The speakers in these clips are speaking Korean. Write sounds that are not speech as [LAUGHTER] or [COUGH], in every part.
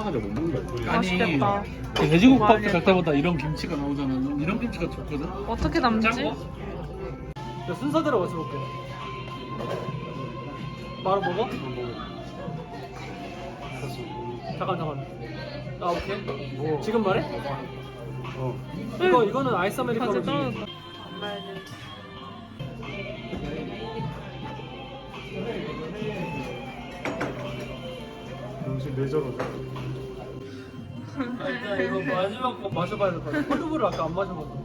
삶아가지고 먹는 거야. 맛있겠다. 그 돼지국밥 갈 때마다 이런 김치가 나오잖아. 난 이런 김치가 좋거든. 어떻게 남지? 야, 순서대로 맞춰볼게. 바로 먹어? 잠깐 잠깐. 아 오케이. 지금 말해? 어. 이거 이거는 아이스 바지 아메리카노지. 떨어졌다. 음식 왜 저러지? 일단 이거 마지막 거 마셔봐야 될 것 같아. 콜드브루 아까 안 마셔봤어.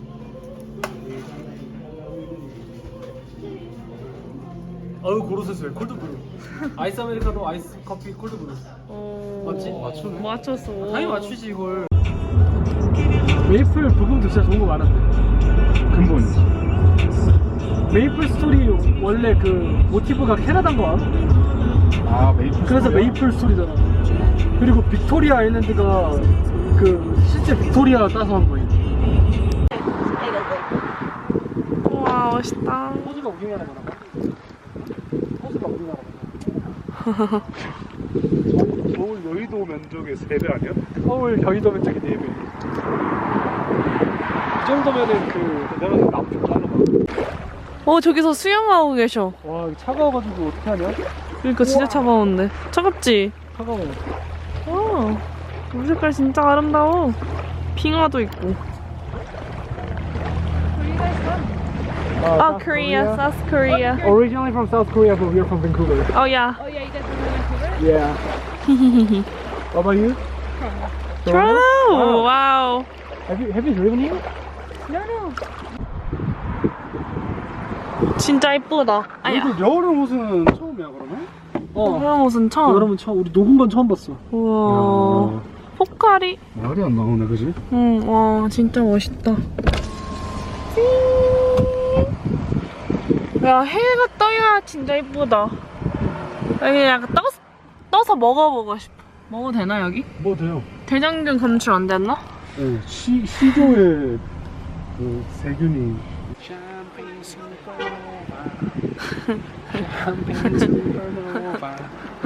아유 고로스스 콜드브루. 아이스 아메리카노, 아이스 커피, 콜드브루. 오. 맞지? 맞추네. 맞췄어. 당연히 맞추지 이걸. 메이플 부금도 진짜 좋은 거 많은데. 근본이지. 메이플 스토리 원래 그 모티브가 캐나다인 거 알아? 아 메이플. 그래서 스토리야? 메이플 스토리잖아. 그리고 빅토리아 아일랜드가 그 실제 빅토리아 따서 한 거예요. 우와 멋있다. 호주가 우리나라 말하나? 호주가 우리나라 말하나? 서울 여의도 면적의 3배 아니야? 서울 여의도 면적이 4배. 이 정도면은 그 내가 남쪽 잘라 어 저기서 수영하고 계셔. 와 차가워가지고 어떻게 하냐? 그러니까 진짜 차가운데. 차갑지? 차가워. 어. 물 색깔 진짜 아름다워. 빙하도 있고. 어, Korea, South Korea. Originally from South Korea, but we're from Vancouver. Oh yeah. Oh yeah, you guys in Vancouver? Yeah. What about you? Toronto. Wow. Have you have you driven here? No, no. 진짜 이쁘다. 아야. 여기 여름 옷은 처음이야 그러면? 어. 그런 옷은 처음. 여러분 처음 우리 건 처음 봤어. 우와. 포카리. 말이 안 나오네 그지? 응, 와, 진짜 멋있다. 야, 해가 떠야 진짜 이쁘다. 여기 약간 떠, 떠서 먹어보고 싶어. 먹어도 되나, 여기? 뭐 돼요? 대장균 검출 안 됐나? 네, 시, 시조의 그 세균이 [LAUGHS]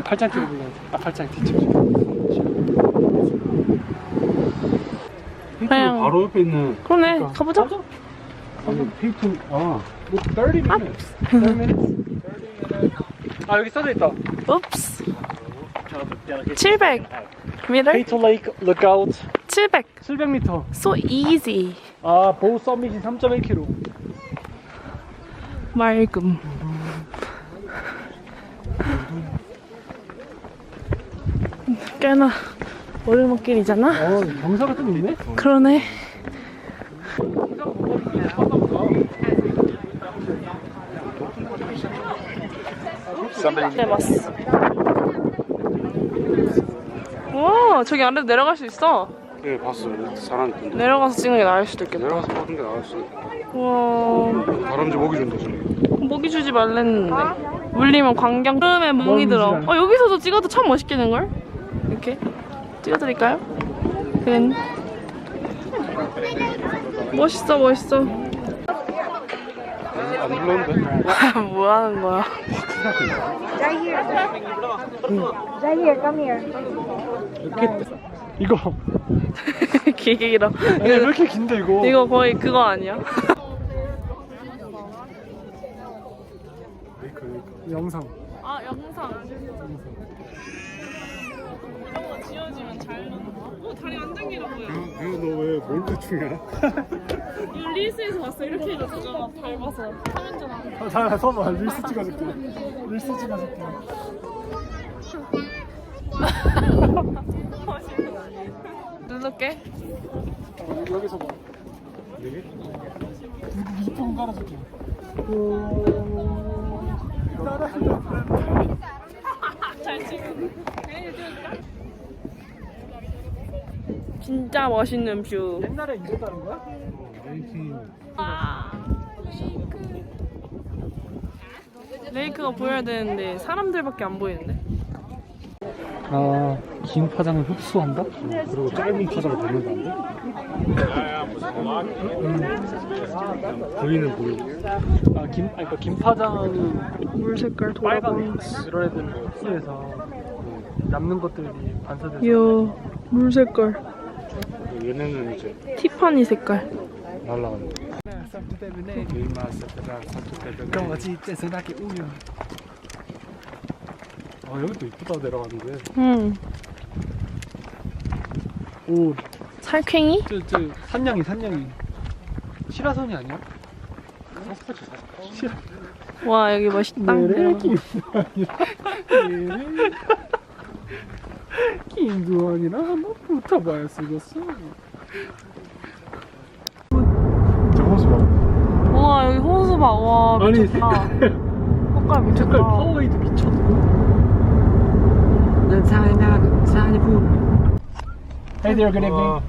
팔짱 끼고 불러야 돼. 아 팔짱 뒤집어. 그냥- 바로 옆에 있는 그러네, 그러니까. 가보자. 아니 페이트 아 뭐, 30 minutes 30 minutes. 아 여기 써져 있다. 읍스. 700. 미를? 페이터 레이크 룩아웃 700. 700m. So easy. 아 보우 서밋이 3.1km. 맑음. 꽤나 오르막길이잖아? 어 경사가 좀 있네. 그러네. 네, 봤어. 와, 저기 아래로 내려갈 수 있어. 네 봤어 사람 내려가서 찍는 게 나을 수도 있겠다. 내려가서 보는 게 나을 수 와, 다람쥐 먹이 준다 지금 모기 주지 말랬는데. 물리면 광경 흐름에 뭉이 들어. 어, 여기서도 찍어도 참 멋있겠는걸? 이렇게. 찍어드릴까요? 그냥. 멋있어, 멋있어. 안 불렀는데 뭐 하는 거야? Right here. Right here, come here. 이렇게 이거 [LAUGHS] 길어. 아니, 왜 이렇게 긴데 이거? 이거 거의 그거 아니야? 영상. 아, 영상. 이런 거 지워지면 잘 나와. 오, 다리 완전 길어 보여. 너왜 뭘 대충이야? 이거 릴스에서 봤어. 이렇게 해줬잖아. 밟아서. 하면 잖아. 아, 자, 서봐. 릴스 찍어줄게. 릴스 찍어줄게. 누를게. 어, 여기서 봐. 여기? 이쁜 거 깔아줄게. 잘 찍은. 진짜 멋있는 뷰. 옛날에 이랬다는 거야? 아, 레이크가 보여야 되는데 사람들밖에 안 보이는데. 아, 긴 파장을 흡수한다? 그리고 짧은 파자를 받는다는데? 보이는 보이고 아, 긴, 그러니까 긴 파장은 물 색깔 돌아보는. 이런 애들 흡수해서 남는 것들이 반사돼서 요물 색깔. 얘네는 이제 티파니 색깔. 날라가는 거. 그럼 어찌 째서나게 우유. 아 여기도 이쁘다 내려가는데. 응. 오, 살쾡이? 저, 저, 산냥이, 산냥이. 시라선이 아니야? 와 여기 멋있다. 내려가. 김두환이랑 한번 붙어봐야 쓰겠어. 저 호수 봐. 우와 여기 호수 봐. 와 아니, 미쳤다. 색깔 미쳤다. 색깔 파워웨이도 미쳤고. 난 사이나, 사이부. Hey there, good evening.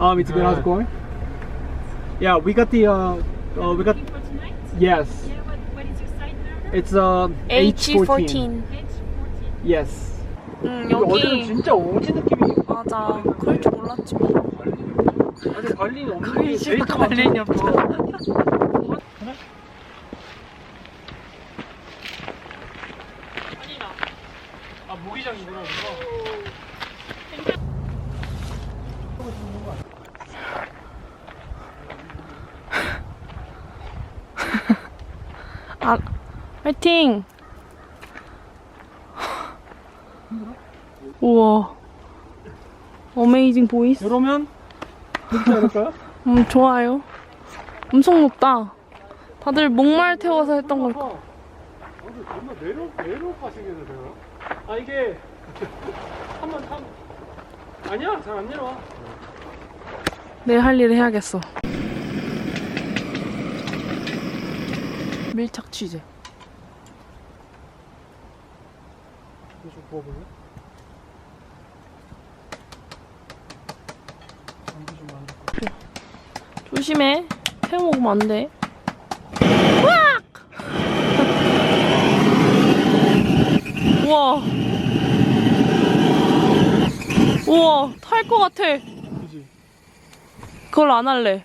Um, it's good. How's it going? Yeah, we got the, uh, uh we got, yes. It's, uh, H14. Yes. 응 어제는 여기 진짜 오지 느낌이. 맞아. 그럴 줄 몰랐지. 뭐. 아직 관리는 없는 게 관리 제일 큰 관리는. 아, 모기장이구나. 아 화이팅. 우와. 보이스. 이러면 되지 않을까요? [LAUGHS] 음 좋아요. 엄청 높다. 다들 목말 태워서 했던 걸. 어. 근데 정말 내려 내려가시겠네 내가. 아, 이게 [LAUGHS] 한번 한 아니야, 잘 안 내려와. 내일 할 일을 해야겠어. 밀착 취재. 이거 좀 부어볼래? 안기 좀 많이. 조심해. 태워 먹으면 안 돼. 우와. 우와, 탈 것 같아. 그지? 그걸 안 할래.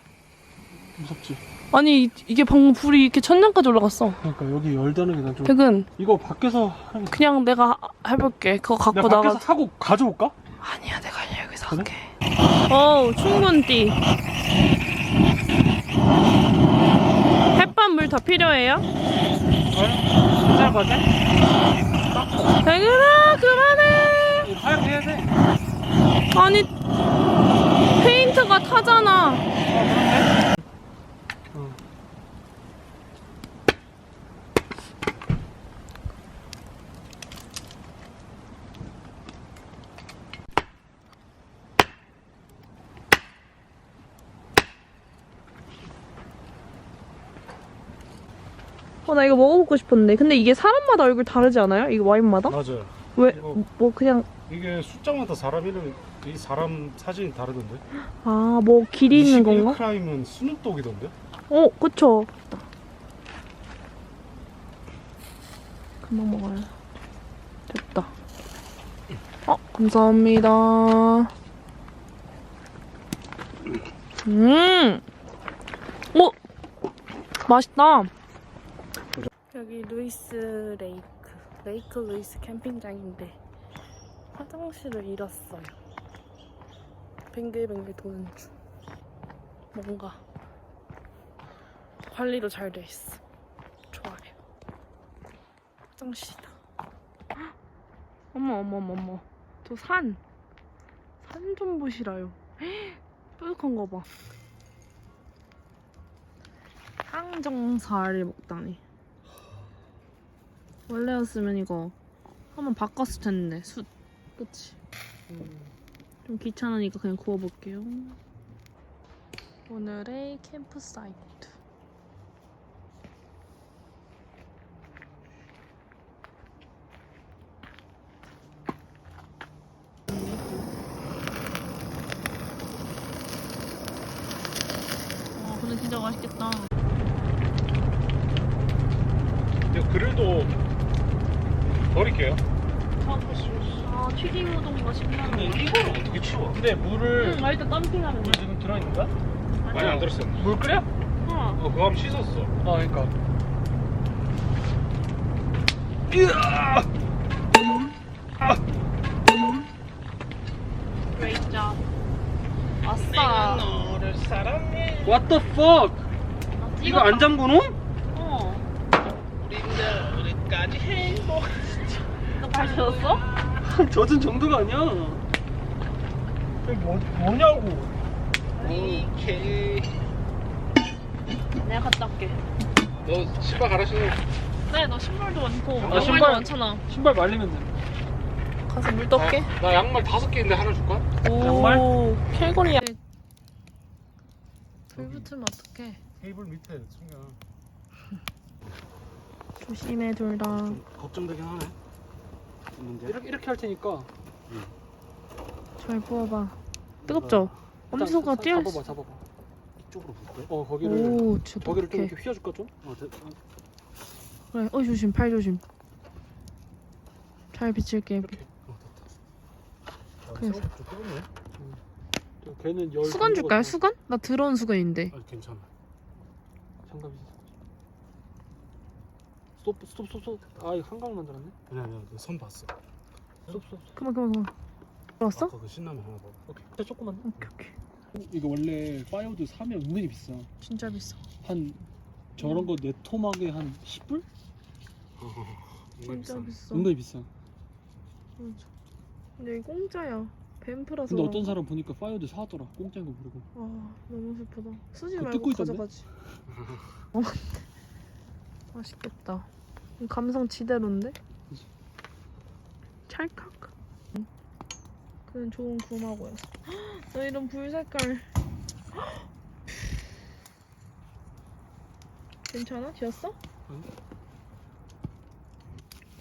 무섭지? 아니, 이- 이게 방금 불이 이렇게 천장까지 올라갔어. 그러니까 여기 열다는 게 난 좀. 백은, 이거 밖에서 하는 게. 그냥 내가 하- 해볼게. 그거 갖고 내가 밖에서 나가. 하고 가져올까? 아니야, 내가 그냥 여기서 그래? 할게. 어우, 충분띠. 햇반 물 더 필요해요? 괜찮을 것 같아? 백은아, 그만해! 하얗게 해야 돼. 아니, 페인트가 타잖아. 어, 나 이거 먹어보고 싶었는데. 근데 이게 사람마다 얼굴 다르지 않아요? 이거 와인마다? 맞아요. 왜, 이거- 뭐, 그냥, 이게 숫자마다 사람 이름 이 사람 사진이 다르던데. [GASPS] 아, 뭐, 길이 있는 건가? 크라임은 스눕독이던데. 어, 그쵸. 그만 먹어요. 됐다. 어, 감사합니다. 음! 오! 맛있다. 여기 루이스 레이크. 레이크 루이스 캠핑장인데 화장실을 잃었어요. 뱅글뱅글 도는 중. 뭔가 관리도 잘 돼 있어. 좋아요. 화장실이다. 헉! [GASPS] 어머 어머 어머 어머. 저 산. 산 좀 보시라요. 헉! [GASPS] 뾰족한 거 봐. 항정살을 먹다니. 원래였으면 이거 한번 바꿨을 텐데 숯. 그치? 좀 귀찮으니까 그냥 구워볼게요. 오늘의 캠프 사이트. 와, 근데 진짜 맛있겠다. 근데 그릴도 버릴게요. 아, 튀김 우동과 신나는 거. 이걸 어떻게 치워? 근데 물을 응, 아, 일단 덤핑하면 물 돼. 지금 들어있는 거야? 많이 안 들었어요. 물 끓여? 어. 어, 그거 한번 씻었어. 아 그러니까 가자. 아싸. What the fuck? 이거 안 잠그노? 너발 젖었어? [LAUGHS] 젖은 정도가 아니야. 이게 뭐, 뭐냐고. 내가 갔다 올게. 너 신발 갈아 신어. 네, 너 신발도 많고 아, 양말도 신발- 많잖아. 신발 말리면 돼. 가서 물 떠올게. 나 양말 다섯 개인데 하나 줄까? 오, 양말? 캘거리야. 불 붙으면 어떡해. 테이블 밑에 숨겨. 조심해, 둘 다. 걱정되긴 하네. 이렇게 이렇게 할 테니까. 잘 부어봐. 뜨겁죠? 엄지손가락 자, 뛸 잡아봐, 잡아봐. 이쪽으로 볼게. 어, 거기를 오, 진짜 거기를 좀. 이렇게 휘어줄까 좀? 어, 돼. 어, 그래, 어, 조심, 팔 조심. 잘 비칠게. 이렇게. 어, 됐다. 그래. 좀 뜨겁네. 음. 걔는 열. 수건 줄까요? 수건? 나 들어온 수건인데. 아, 괜찮아. 장갑이 있어. 스톱, 스톱, 스톱, 스톱. 아, 이거 한강 만들었네. 아니 아니야 너선 봤어 스톱, 스톱. 스톱. 그만, 그만, 그만. 들어왔어? 아까 그 신라면 하나 먹어 오케이. 진짜 조금만. 오케이, 오케이. 이거 원래 파이어드 사면 은근히 비싸. 진짜 비싸. 한 저런 거 네 토막에 한 10불? 진짜 비싸. 은근히 비싸. 맞아. 근데 이거 공짜야. 뱀프라서. 근데 어떤? 사람 보니까 파이어드 사더라. 공짜인 거 모르고. 아 너무 슬프다. 쓰지 그거 말고 뜯고 있던데? 가져가지. [LAUGHS] 어. 맛있겠다. 감성 지대로인데? 찰칵. 그는 좋은 구마고였어. 너 이런 불 색깔. 괜찮아? 지었어? 응.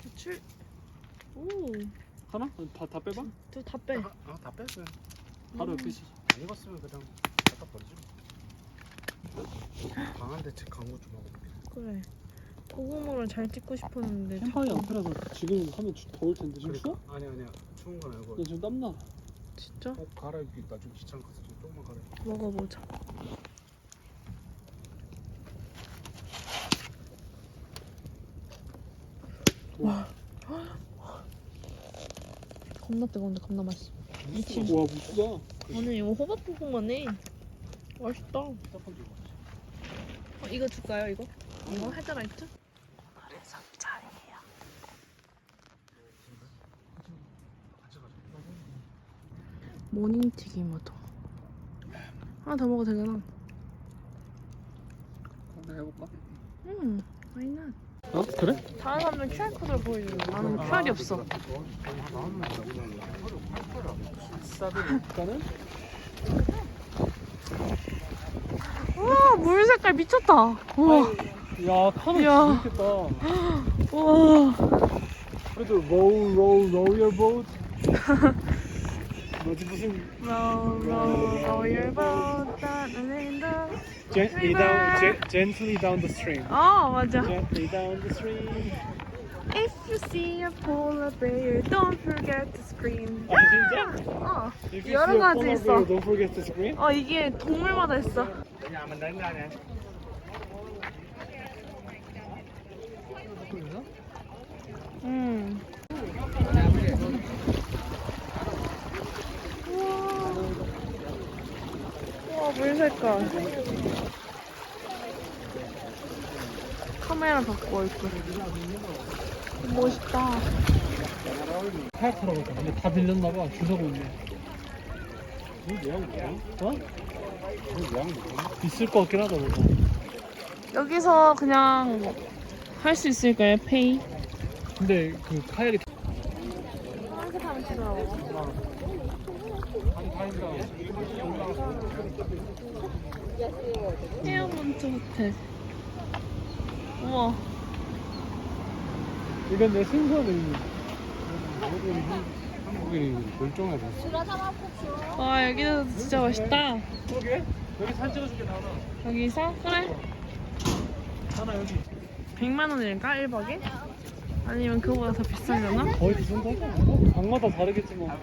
대출. 오, 하나? 다, 다 빼봐? 저 다 빼. 아다 뺐어요 바로 음. 옆에 있어. 안 익었으면 그냥 갖다 버리지 강한 대책 광고 좀 하고 그래. 고구마를 잘 찍고 싶었는데. 캠파이 자꾸- 앞이라서 지금 하면 주- 더울 텐데. 지금 추워? 아니 아니야 추운 건 아니고 나 지금 땀나. 진짜? 꼭 갈아입기 나 좀 귀찮아서 좀 조금만 갈아입기 먹어보자. 와. 겁나 뜨거운데 겁나 맛있어. 미친. 와, 무수다. 아니 이거 호박볶음만 해. 맛있다. 어, 이거 줄까요 이거? 이거 헤드라이트? 오늘의 성찬이에요. 모닝튀김 우동. 하나 더 먹어도 되잖아. 한번 해볼까? 응, why not? 어? 그래? 다른 사람들 QR코드를 보여줘. 나는 QR이 없어. 일단은 와, 물 색깔 미쳤다. 우와, 야 카메라 야. 재밌겠다. 우와. 그래도 row row row your boat. [LAUGHS] 뭐지 무슨 Row, row, row your boat down the... gently down ge- gently down the stream. 어, 맞아. Gently down the stream. If you see a polar bear, don't forget to scream. 아 진짜? 어, If you 여러 see a 가지 polar 있어. bear, Don't forget to scream. 어, 이게 동물마다 있어. 음. 우와. 물 색깔. 카메라 바꿔 있고. 멋있다. 카약하러 갈까? 근데 다 빌렸나봐. 줄 서고 있네. 어? 있을 것 같긴 하다 뭔가. 여기서 그냥 할 수 있을까요? 페이? 근데 그 카약이 이렇게 타면 되더라고. 헤어먼트 호텔. 우와. 이건 내 순서는 있는. 한국인이 보였어 와, 여기도 진짜 맛있다. 그러게? 여기 사진 찍어줄게 나나. 여기서? 그래. 하나 여기. 100만 원일까? 1박에? 아니면 그거보다 더 비싸려나? 거의 비슷하지 않나? 방마다 다르겠지만.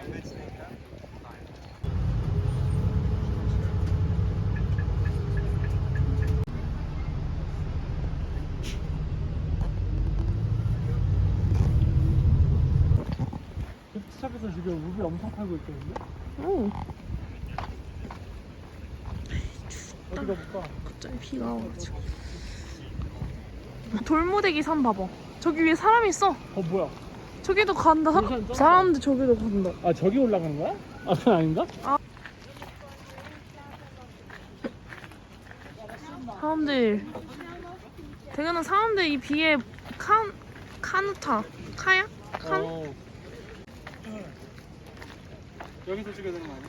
그 기차에서 지금 우비 엄청 팔고 있거든요? 오, 어디 가볼까? 갑자기 비가 와가지고. 돌무대기 산 봐봐. 저기 위에 사람이 있어. 어 뭐야? 저기도 간다. 사? 사람들 저기도 간다. 아 저기 올라가는 거야? 아 그건 아닌가? 사람들 대근은 사람들 이 비에 칸 카누타 카야 칸 어. 여기서 찍어야 되는 거 아니야?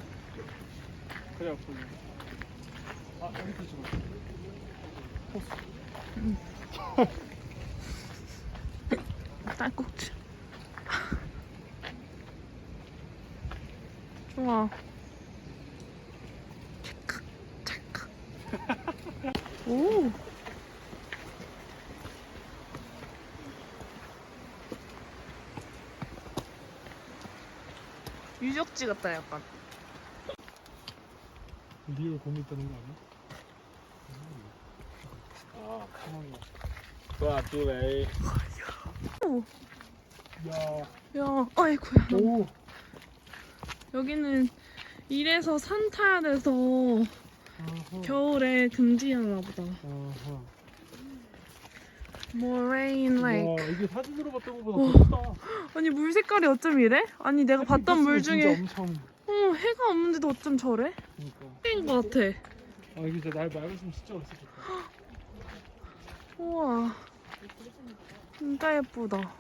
그래 앞으로. 아 여기서 찍어. [LAUGHS] 딸꾹질 좋아 찰칵 찰칵 [LAUGHS] 오 유적지 같다 약간 리얼 곰이 있다는 거 아니야? 아 가만히. 와 두레이. 오. 야. 야 아이고야. 여기는 이래서 산 타야 돼서 아하. 겨울에 금지하나 보다 아하. 모레인 와 이게 사진으로 봤던 것보다 더 크다. 아니 물 색깔이 어쩜 이래? 아니 내가 봤던 물 중에 진짜 엄청. 어 해가 없는데도 어쩜 저래? 그러니까. 해인 것 같아 아 이게 진짜 날 맑았으면 진짜 멋있겠다. 우와 진짜 예쁘다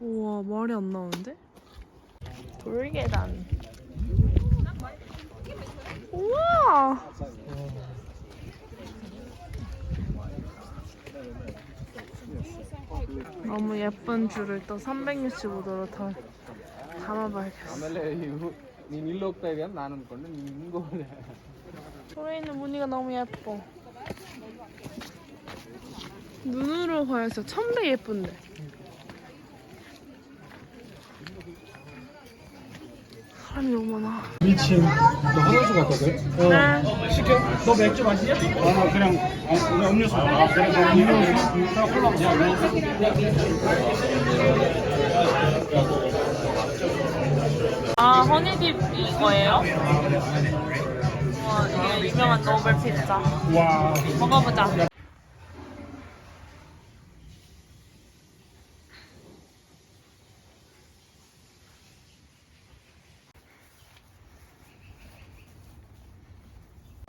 우와 말이 안 나오는데? 돌계단 우와 너무 예쁜 줄을 또 365도로 다 담아봐야겠어 ಆಮೇಲೆ ಇವು ನೀನ್ ಇಲ್ಲಿ ಹೋಗ್ತಾ ಇದೆಯಾ ಅಂತ ನಾನು ಅನ್ಕೊಂಡೆ ನೀನ್ ಹಿಂಗ್ ಹೋದೆ 돌에 있는 무늬가 너무 예뻐 눈으로 봐야 진짜 천배 예쁜데 사람이 너무 많아 미친. 너 화장실 갔거든? 어. 네. 시켜. 너 맥주 마시냐? 아 그냥 아, 그냥 음료수. 아 그래 그냥 음료수. 그냥 콜라 그냥. 아 허니딥 이거예요? 와 이게 유명한 노블 피자 와. 먹어보자 다 저기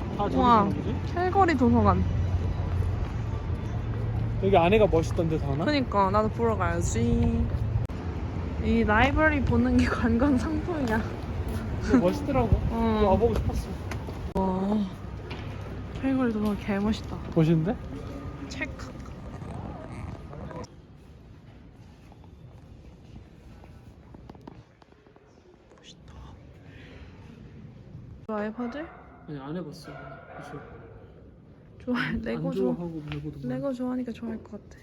우 와 사는 거지? 캘거리 도서관 여기 안에가 멋있던데 다나? 그니까 나도 보러 가야지 이 라이브러리 보는 게 [LAUGHS] 관광 상품이야 멋있더라고. 어. 와보고 싶었어. 와 캘거리 도서관 개멋있다 멋있는데? 체크 멋있다 아이파드? 아니 안 해봤어. 그래서 좋아해 레고 좋아 좋아하고 레고도. 레고 좋아하니까 좋아할 것 같아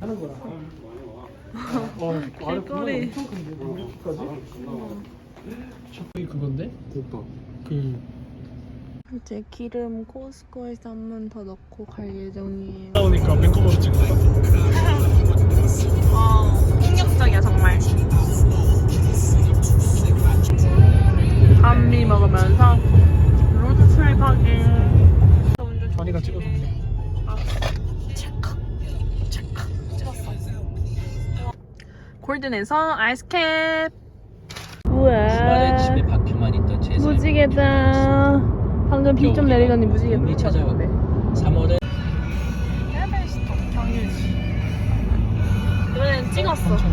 하는 거야. 어, 아래 길거리. 엄청 큰데 뭐 이렇게까지? 저기 그건데? 그 이제 기름 코스코에서 한 번 더 넣고 갈 예정이에요. 나오니까 밴쿠버로 찍은 거 같아. 와 폭력적이야 정말. 감미 먹으면서 로드 트립 하기 전이가 찍어줬네. 체크 체크 찍었어. 골든에서 아이스캡. 우와. 무지개다 방금 비 좀 내리더니 무지개 이 찾아와. 3월에 이번엔 찍었어 엄청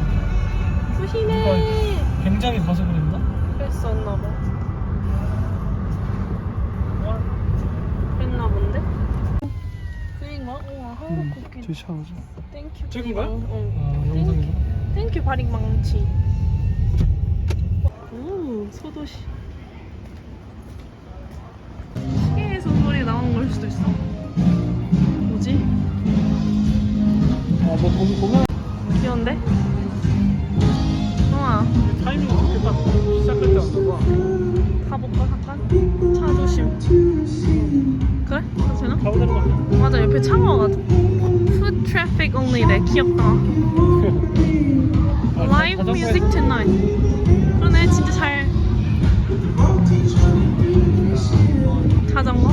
푸시네 굉장히 가서 그랬나? 그랬었나 봐 그랬나 본데? 그인가? 우와 한국 국기 제 샤워죠. 땡큐 찍은 거야? 응 아 영상이요? 땡큐 바릭 망치 오 소도시 수도 있어 뭐지? 아뭐 보면 보면 귀여운데? 우와 타이밍이 딱 시작할 때 왔나 봐. 가볼까 잠깐? 차 조심 그 가보자는 거 아니야? 맞아 옆에 차가 와가지고 Food traffic only래 귀엽다 [LAUGHS] Live 자전거에- music tonight 그러네 진짜 잘 자전거?